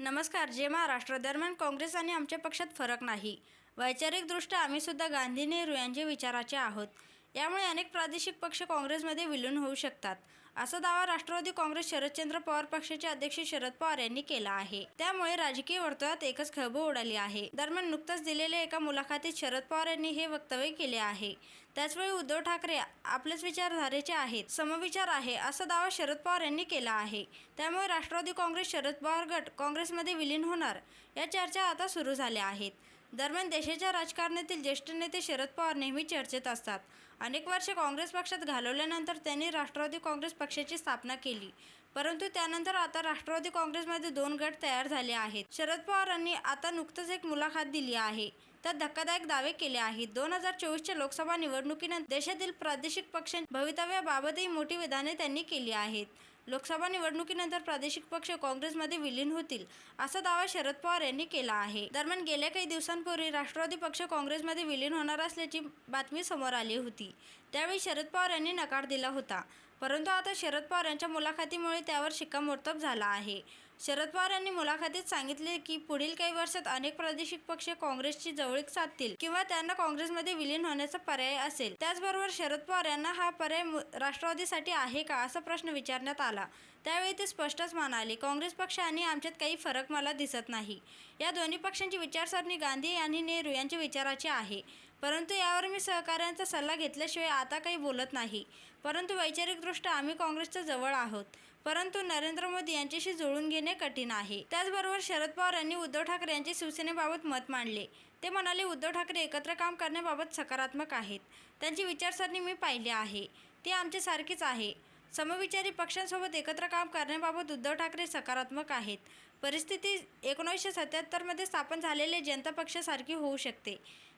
नमस्कार जे महाराष्ट्र दरम्यान काँग्रेस आणि आमच्या पक्षात फरक नाही. वैचारिकदृष्ट्या आम्हीसुद्धा गांधी नेहरू यांचे विचाराचे आहोत. यामुळे अनेक प्रादेशिक पक्ष काँग्रेसमध्ये विलीन होऊ शकतात. असा दावा राष्ट्रवादी काँग्रेस शरदचंद्र पवार पक्षाचे अध्यक्ष शरद पवार यांनी केला आहे. त्यामुळे राजकीय वर्तुळात एकच खळबळ उडाली आहे. दरम्यान नुकताच दिलेल्या एका मुलाखतीत शरद पवार यांनी हे वक्तव्य केले आहे. त्याचवेळी उद्धव ठाकरे आपल्याच विचारधारेचे आहेत समविचार आहे असा दावा शरद पवार यांनी केला आहे. त्यामुळे राष्ट्रवादी काँग्रेस शरद पवार गट काँग्रेसमध्ये विलीन होणार या चर्चा आता सुरू झाल्या आहेत. दरम्यान देशाच्या राजकारणातील ज्येष्ठ नेते शरद पवार नेहमी चर्चेत असतात. अनेक वर्षे काँग्रेस पक्षात घालवल्यानंतर त्यांनी राष्ट्रवादी काँग्रेस पक्षाची स्थापना केली. परंतु त्यानंतर आता राष्ट्रवादी काँग्रेसमध्ये दोन गट तयार झाले आहेत. शरद पवारांनी आता नुकतंच एक मुलाखत दिली आहे. त्यात धक्कादायक दावे केले आहेत. दोन हजार चोवीसच्या लोकसभा निवडणुकीनंतर देशातील प्रादेशिक पक्षांच्या भवितव्याबाबतही मोठी विधाने त्यांनी केली आहेत. लोकसभा निवडणुकीनंतर प्रादेशिक पक्ष काँग्रेसमध्ये विलीन होतील असा दावा शरद पवार यांनी केला आहे. दरम्यान गेल्या काही दिवसांपूर्वी राष्ट्रवादी पक्ष काँग्रेसमध्ये विलीन होणार असल्याची बातमी समोर आली होती. त्यावेळी शरद पवार यांनी नकार दिला होता. परंतु आता शरद पवार यांच्या मुलाखतीमुळे त्यावर शिक्कामोर्तब झाला आहे. शरद पवार यांनी मुलाखतीत सांगितले की पुढील काही वर्षात अनेक प्रादेशिक पक्ष काँग्रेसची जवळीक साधतील किंवा त्यांना काँग्रेसमध्ये विलीन होण्याचा पर्याय असेल. त्याचबरोबर शरद पवार यांना हा पर्याय राष्ट्रवादीसाठी आहे का असा प्रश्न विचारण्यात आला. त्यावेळी ते स्पष्टच म्हणाले काँग्रेस पक्ष आणि आमच्यात काही फरक मला दिसत नाही. या दोन्ही पक्षांची विचारसरणी गांधी आणि नेहरू यांच्या विचाराची आहे. परंतु यावर मी सहकाऱ्यांचा सल्ला घेतल्याशिवाय आता काही बोलत नाही. परंतु वैचारिकदृष्ट्या आम्ही काँग्रेसच्या जवळ आहोत. परंतु नरेंद्र मोदी यांच्याशी जुळून घेणे कठीण आहे. त्याचबरोबर शरद पवार यांनी उद्धव ठाकरे यांचे शिवसेनेबाबत मत मांडले. ते म्हणाले उद्धव ठाकरे एकत्र काम करण्याबाबत सकारात्मक आहेत. त्यांची विचारसरणी मी पाहिली आहे. ती आमच्यासारखीच आहे. समविचारी पक्षांसोबत एकत्र काम करण्याबाबत उद्धव ठाकरे सकारात्मक आहेत. परिस्थिती एकोणीसशे सत्याहत्तरमध्ये स्थापन झालेले जनता पक्षासारखी होऊ शकते.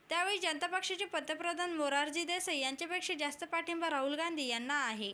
त्यावेळी जनता पक्षाचे पंतप्रधान मोरारजी देसाई यांच्यापेक्षा जास्त पाठिंबा राहुल गांधी यांना आहे.